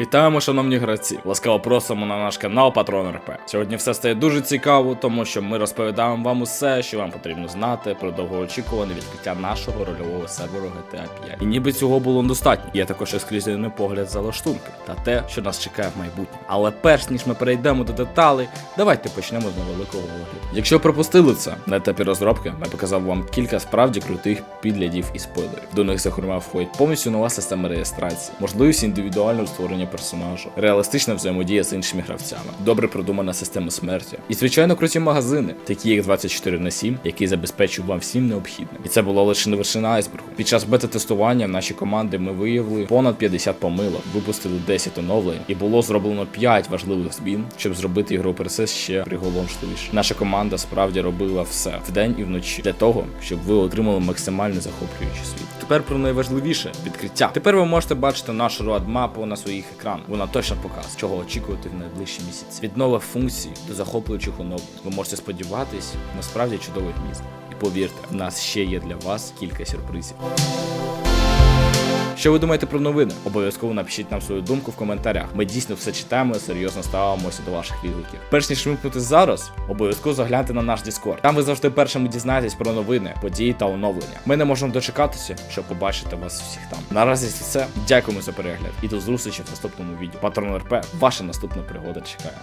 Вітаємо, шановні гравці! Ласкаво просимо на наш канал Патрон РП. Сьогодні все стає дуже цікаво, тому що ми розповідаємо вам усе, що вам потрібно знати про довгоочікуване відкриття нашого рольового серверу GTA 5. І ніби цього було достатньо. Є також ексклюзивний погляд за лаштунки та те, що нас чекає в майбутньому. Але перш ніж ми перейдемо до деталей, давайте почнемо з невеликого огляду. Якщо пропустили це на етапі розробки, я показав вам кілька справді крутих підглядів і спойлерів. До них, зокрема, входить повністю нова система реєстрації, можливість індивідуального створення персонажу, реалістична взаємодія з іншими гравцями, добре продумана система смерті. І звичайно круті магазини, такі як 24 на 7, які забезпечують вам всім необхідним. І це була лише не вершина айсбергу. Під час бета-тестування в нашій команді ми виявили понад 50 помилок, випустили 10 оновлень, і було зроблено 5 важливих змін, щоб зробити ігровий процес ще приголомшливіше. Наша команда справді робила все вдень і вночі для того, щоб ви отримали максимально захоплюючий світ. Тепер про найважливіше відкриття. Тепер ви можете бачити нашу роадмапу на своїх екранах. Вона точно показує, чого очікувати в найближчі місяці. Від нових функцій до захоплюючих оновлень. Ви можете сподіватись на справді чудовий міст. І повірте, в нас ще є для вас кілька сюрпризів. Що ви думаєте про новини? Обов'язково напишіть нам свою думку в коментарях. Ми дійсно все читаємо і серйозно ставимося до ваших відгуків. Перш ніж вимкнути зараз, обов'язково загляньте на наш Discord. Там ви завжди першими дізнаєтесь про новини, події та оновлення. Ми не можемо дочекатися, щоб побачити вас всіх там. Наразі це все. Дякуємо за перегляд і до зустрічі в наступному відео. Патрон РП, ваша наступна пригода чекає.